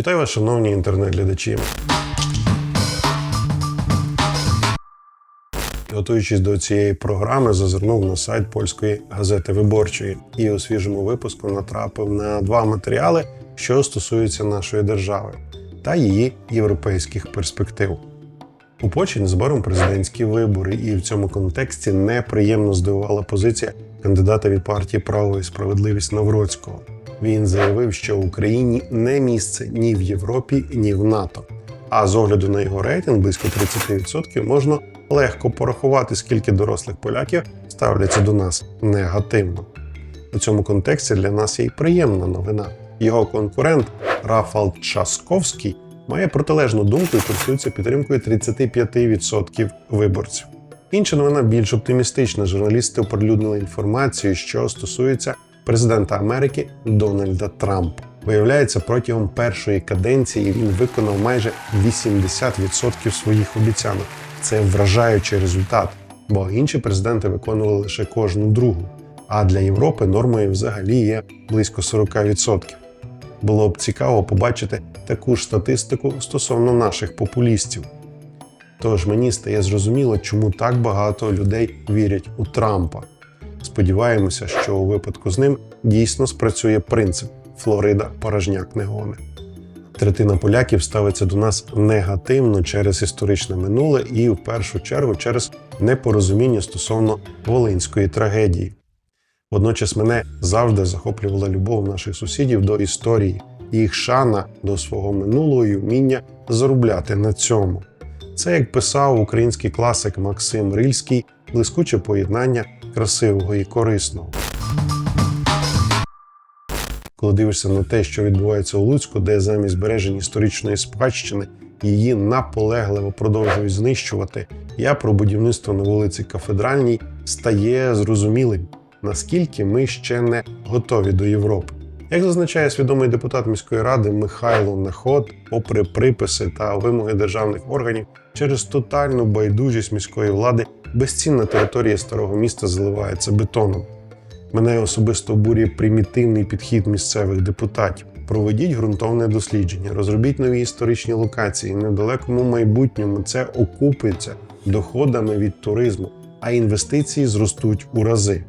Вітаю вас, шановні інтернет-глядачі. Готуючись до цієї програми, зазирнув на сайт польської газети Виборчої і у свіжому випуску натрапив на два матеріали, що стосуються нашої держави та її європейських перспектив. У Польщі незабаром президентські вибори, і в цьому контексті неприємно здивувала позиція кандидата від партії Право і справедливість Навроцького. Він заявив, що Україні не місце ні в Європі, ні в НАТО. А з огляду на його рейтинг близько 30% можна легко порахувати, скільки дорослих поляків ставляться до нас негативно. У цьому контексті для нас є й приємна новина. Його конкурент Рафал Часковський має протилежну думку і користується підтримкою 35% виборців. Інша новина більш оптимістична. Журналісти оприлюднили інформацію, що стосується президента Америки Дональда Трампа. Виявляється, протягом першої каденції він виконав майже 80% своїх обіцянок. Це вражаючий результат, бо інші президенти виконували лише кожну другу. А для Європи нормою взагалі є близько 40%. Було б цікаво побачити таку ж статистику стосовно наших популістів. Тож мені стає зрозуміло, чому так багато людей вірять у Трампа. Сподіваємося, що у випадку з ним дійсно спрацює принцип Флорида порожняк не гоне. Третина поляків ставиться до нас негативно через історичне минуле і в першу чергу через непорозуміння стосовно волинської трагедії. Водночас мене завжди захоплювала любов наших сусідів до історії, їх шана до свого минулого і вміння заробляти на цьому. Це, як писав український класик Максим Рильський, блискуче поєднання красивого і корисного. Коли дивишся на те, що відбувається у Луцьку, де замість збереження історичної спадщини її наполегливо продовжують знищувати, я про будівництво на вулиці Кафедральній стає зрозумілим, наскільки ми ще не готові до Європи. Як зазначає свідомий депутат міської ради Михайло Наход, попри приписи та вимоги державних органів, через тотальну байдужість міської влади безцінна територія старого міста заливається бетоном. Мене особисто обурює примітивний підхід місцевих депутатів. Проведіть ґрунтовне дослідження, розробіть нові історичні локації. Недалекому майбутньому це окупиться доходами від туризму, а інвестиції зростуть у рази.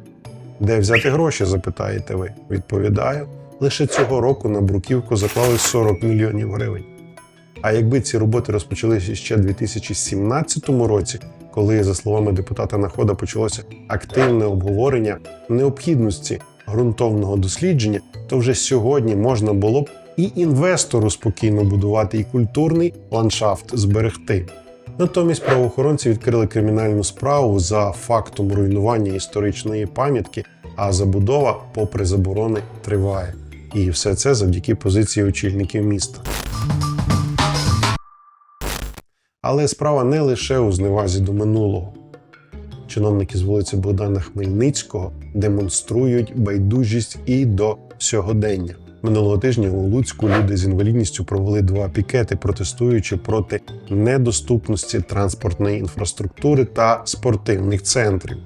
Де взяти гроші, запитаєте ви? Відповідаю, лише цього року на бруківку заклали 40 мільйонів гривень. А якби ці роботи розпочалися ще у 2017 році, коли, за словами депутата Находа, почалося активне обговорення необхідності ґрунтовного дослідження, то вже сьогодні можна було б і інвестору спокійно будувати, і культурний ландшафт зберегти. Натомість правоохоронці відкрили кримінальну справу за фактом руйнування історичної пам'ятки, а забудова, попри заборони, триває. І все це завдяки позиції очільників міста. Але справа не лише у зневазі до минулого. Чиновники з вулиці Богдана Хмельницького демонструють байдужість і до сьогодення. Минулого тижня у Луцьку люди з інвалідністю провели два пікети, протестуючи проти недоступності транспортної інфраструктури та спортивних центрів.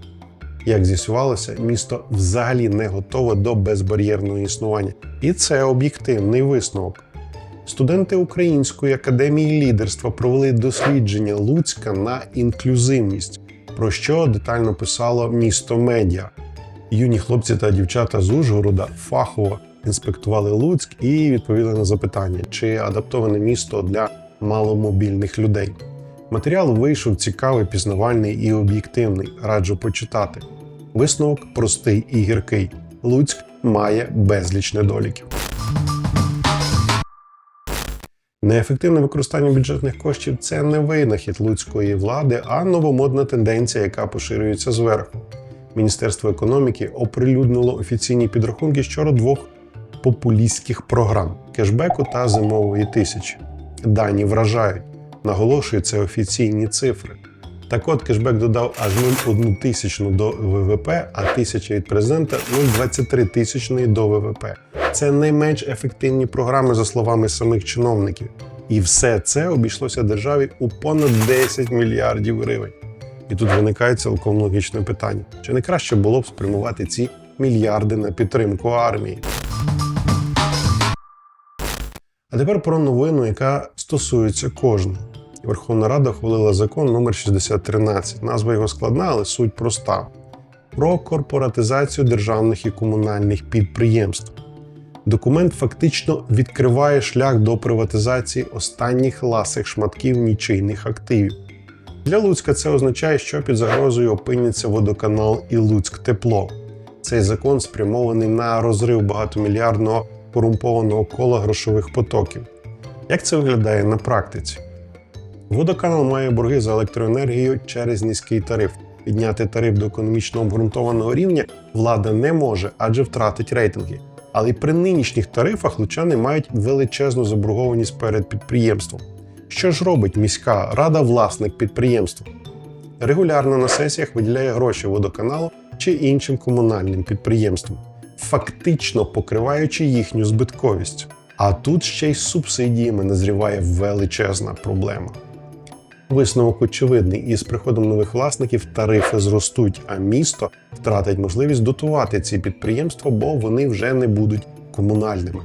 Як з'ясувалося, місто взагалі не готове до безбар'єрного існування, і це об'єктивний висновок. Студенти Української академії лідерства провели дослідження Луцька на інклюзивність, про що детально писало місто медіа. Юні хлопці та дівчата з Ужгорода фахово інспектували Луцьк і відповіли на запитання, чи адаптоване місто для маломобільних людей. Матеріал вийшов цікавий, пізнавальний і об'єктивний. Раджу почитати. Висновок простий і гіркий. Луцьк має безліч недоліків. Неефективне використання бюджетних коштів це не винахід луцької влади, а новомодна тенденція, яка поширюється зверху. Міністерство економіки оприлюднило офіційні підрахунки щодо двох популістських програм кешбеку та зимової тисячі. Дані вражають, наголошую, це офіційні цифри. Так от кешбек додав аж 0,1 тисячну до ВВП, а тисяча від президента 0,23 тисячної до ВВП. Це найменш ефективні програми, за словами самих чиновників. І все це обійшлося державі у понад 10 мільярдів гривень. І тут виникає цілком логічне питання: чи не краще було б спрямувати ці мільярди на підтримку армії? А тепер про новину, яка стосується кожного. Верховна Рада ухвалила закон номер 6013. Назва його складна, але суть проста: про корпоратизацію державних і комунальних підприємств. Документ фактично відкриває шлях до приватизації останніх ласих шматків нічийних активів. Для Луцька це означає, що під загрозою опиняться водоканал і Луцьк Тепло. Цей закон спрямований на розрив багатомільярдного корумпованого кола грошових потоків. Як це виглядає на практиці? Водоканал має борги за електроенергію через низький тариф. Підняти тариф до економічно обґрунтованого рівня влада не може, адже втратить рейтинги. Але й при нинішніх тарифах лучани мають величезну заборгованість перед підприємством. Що ж робить міська рада власник підприємства? Регулярно на сесіях виділяє гроші водоканалу чи іншим комунальним підприємствам, фактично покриваючи їхню збитковість. А тут ще й з субсидіями назріває величезна проблема. Висновок очевидний, із приходом нових власників тарифи зростуть, а місто втратить можливість дотувати ці підприємства, бо вони вже не будуть комунальними.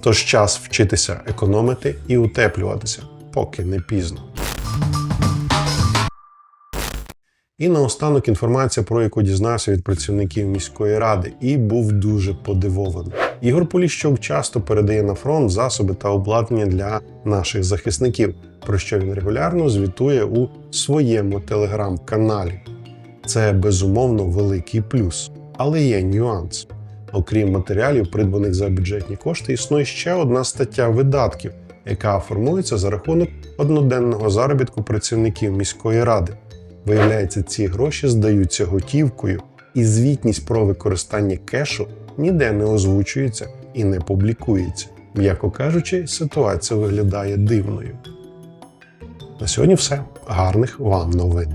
Тож час вчитися економити і утеплюватися, поки не пізно. І наостанок інформація, про яку дізнався від працівників міської ради, і був дуже подивований. Ігор Поліщук часто передає на фронт засоби та обладнання для наших захисників, про що він регулярно звітує у своєму телеграм-каналі. Це безумовно великий плюс, але є нюанс. Окрім матеріалів, придбаних за бюджетні кошти, існує ще одна стаття видатків, яка формується за рахунок одноденного заробітку працівників міської ради. Виявляється, ці гроші здаються готівкою, і звітність про використання кешу ніде не озвучується і не публікується. М'яко кажучи, ситуація виглядає дивною. На сьогодні все. Гарних вам новин.